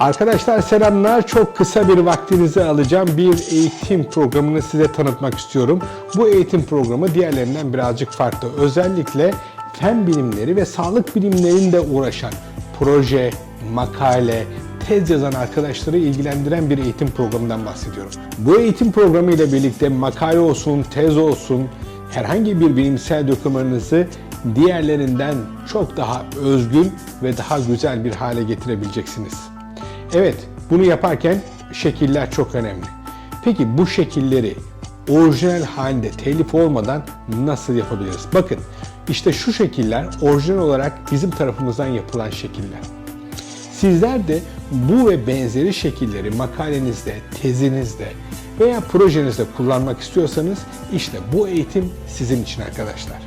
Arkadaşlar selamlar. Çok kısa bir vaktinizi alacağım. Bir eğitim programını size tanıtmak istiyorum. Bu eğitim programı diğerlerinden birazcık farklı. Özellikle fen bilimleri ve sağlık bilimlerinde uğraşan proje, makale, tez yazan arkadaşları ilgilendiren bir eğitim programından bahsediyorum. Bu eğitim programı ile birlikte makale olsun, tez olsun, herhangi bir bilimsel dokümanınızı diğerlerinden çok daha özgün ve daha güzel bir hale getirebileceksiniz. Evet, bunu yaparken şekiller çok önemli. Peki bu şekilleri orijinal halinde telif olmadan nasıl yapabiliriz? Bakın, işte şu şekiller orijinal olarak bizim tarafımızdan yapılan şekiller. Sizler de bu ve benzeri şekilleri makalenizde, tezinizde veya projenizde kullanmak istiyorsanız işte bu eğitim sizin için arkadaşlar.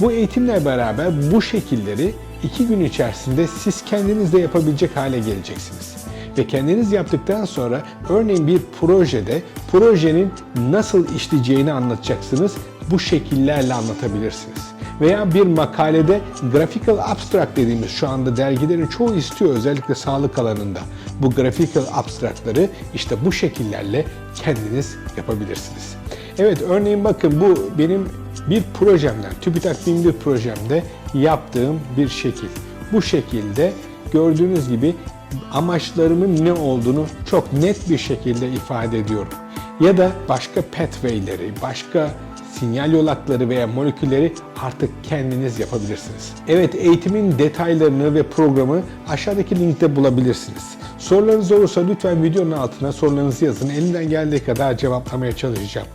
Bu eğitimle beraber bu şekilleri iki gün içerisinde siz kendiniz de yapabilecek hale geleceksiniz. Ve kendiniz yaptıktan sonra örneğin bir projede projenin nasıl işleyeceğini anlatacaksınız. Bu şekillerle anlatabilirsiniz veya bir makalede graphical abstract dediğimiz şu anda dergilerin çoğu istiyor özellikle sağlık alanında. Bu graphical abstractları işte bu şekillerle kendiniz yapabilirsiniz. Evet örneğin bakın bu benim bir projemden, TÜBİTAK bin bir projemde yaptığım bir şekil. Bu şekilde gördüğünüz gibi amaçlarımın ne olduğunu çok net bir şekilde ifade ediyorum. Ya da başka pathway'leri, başka sinyal yolakları veya molekülleri artık kendiniz yapabilirsiniz. Evet eğitimin detaylarını ve programı aşağıdaki linkte bulabilirsiniz. Sorularınız olursa lütfen videonun altına sorularınızı yazın. Elimden geldiği kadar cevaplamaya çalışacağım.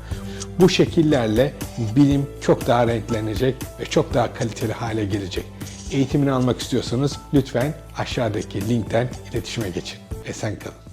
Bu şekillerle bilim çok daha renklenecek ve çok daha kaliteli hale gelecek. Eğitimini almak istiyorsanız lütfen aşağıdaki linkten iletişime geçin. Esen kalın.